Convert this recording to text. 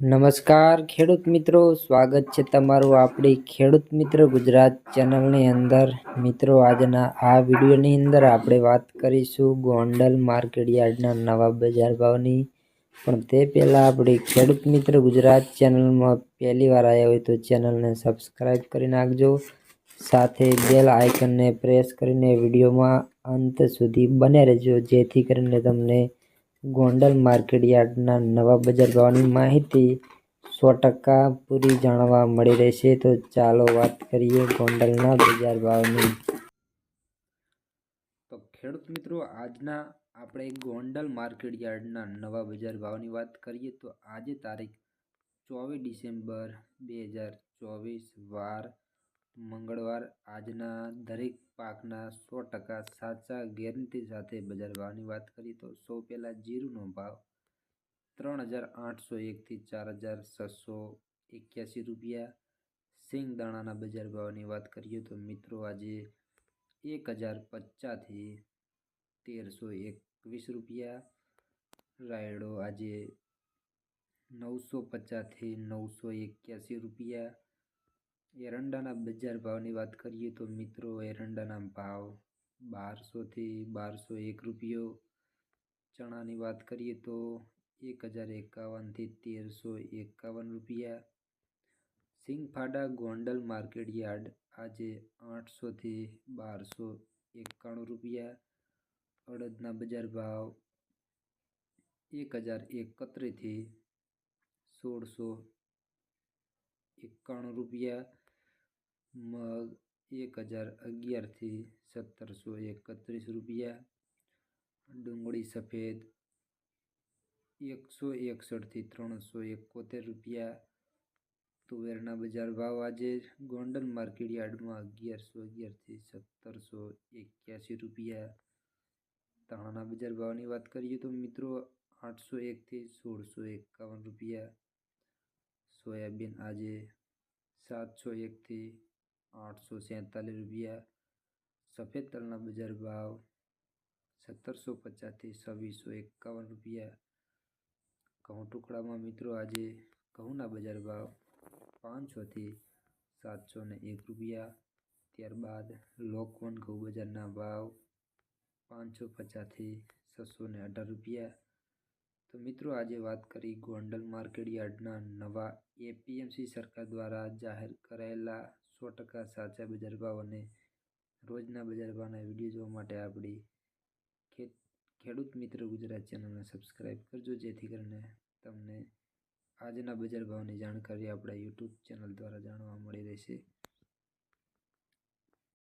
નમસ્કાર, ખેડૂત મિત્રો. સ્વાગત છે તમારું આપણી ખેડૂત મિત્ર ગુજરાત ચેનલની અંદર. મિત્રો, આજના આ વિડીયોની અંદર આપણે વાત કરીશું ગોંડલ માર્કેટ યાર્ડના નવા બજાર ભાવની. પણ તે પહેલાં આપણી ખેડૂત મિત્ર ગુજરાત ચેનલમાં પહેલી વાર આવ્યા હોય તો ચેનલને સબસ્ક્રાઈબ કરી નાખજો. સાથે બેલ આઇકનને પ્રેસ કરીને વિડીયોમાં અંત સુધી બને રહેજો, જેથી કરીને તમને ગોંડલ માર્કેટ યાર્ડના નવા બજાર ભાવની માહિતી સો ટકા પૂરી જાણવા મળી રહેશે તો ચાલો વાત કરીએ ગોંડલના બજાર ભાવની. તો ખેડૂત મિત્રો, આજના આપણે ગોંડલ માર્કેટ યાર્ડના નવા બજાર ભાવની વાત કરીએ તો આજે તારીખ ચોવીસ ડિસેમ્બર બે હજાર ચોવીસ, વાર મંગળવાર આજના દરેક પાકના સો ટકા સાચા ગેરંટી સાથે બજાર ભાવની વાત કરીએ તો સૌ પહેલાં જીરુનો ભાવ ત્રણ હજાર આઠસો એકથી ચાર હજાર છસો એક્યાસી રૂપિયા. સિંગ દાણાના બજાર ભાવની વાત કરીએ તો મિત્રો આજે એક હજાર પચાસથી તેરસો એકવીસ રૂપિયા. રાયડો આજે નવસો પચાસથી નવસો એક્યાસી રૂપિયા. એરંડાના બજાર ભાવની વાત કરીએ તો મિત્રો એરંડાના ભાવ બારસોથી બારસો એક રૂપિયો. ચણાની વાત કરીએ તો એક હજાર એકાવનથી તેરસો એકાવન રૂપિયા. સિંગફાડા ગોંડલ માર્કેટ યાર્ડ આજે આઠસોથી બારસો એકાણું રૂપિયા. અડદના બજાર ભાવ એક હજાર એકત્રીસથી સોળસો એકાણું રૂપિયા. મગ એક હજાર અગિયારથી સત્તરસો એકત્રીસ રૂપિયા. ડુંગળી સફેદ એકસો એકસઠથી ત્રણસો એકોતેર રૂપિયા. તુવેરના બજાર ભાવ આજે ગોંડલ માર્કેટ યાર્ડમાં અગિયારસો અગિયારથી સત્તરસો એક્યાસી રૂપિયા. તાણાના બજાર ભાવની વાત કરીએ તો મિત્રો આઠસો એકથી સોળસો એકાવન રૂપિયા. સોયાબીન આજે સાતસો એકથી આઠસો સેંતાલીસ રૂપિયા. સફેદ તલના બજાર ભાવ સત્તરસો પચાસથી છવ્વીસો એકાવન રૂપિયા. ઘઉં ટુકડામાં મિત્રો આજે ઘઉંના બજાર ભાવ પાંચસોથી સાતસો ને એક રૂપિયા. ત્યારબાદ લોકવન ઘઉં બજારના ભાવ પાંચસો પચાસથી છસો ને અઢાર રૂપિયા. તો મિત્રો આજે વાત કરી ગોંડલ માર્કેટ યાર્ડના નવા એપીએમસી સરકાર દ્વારા જાહેર કરાયેલા સો ટકા સાચા બજાર ભાવ અને રોજના બજાર ભાવના વીડિયો જોવા માટે આપણી ખેત ખેડૂત મિત્ર ગુજરાત ચેનલને સબસ્ક્રાઈબ કરજો, જેથી કરીને તમને આજના બજાર ભાવની જાણકારી આપણા યુટ્યુબ ચેનલ દ્વારા જાણવા મળી રહેશે.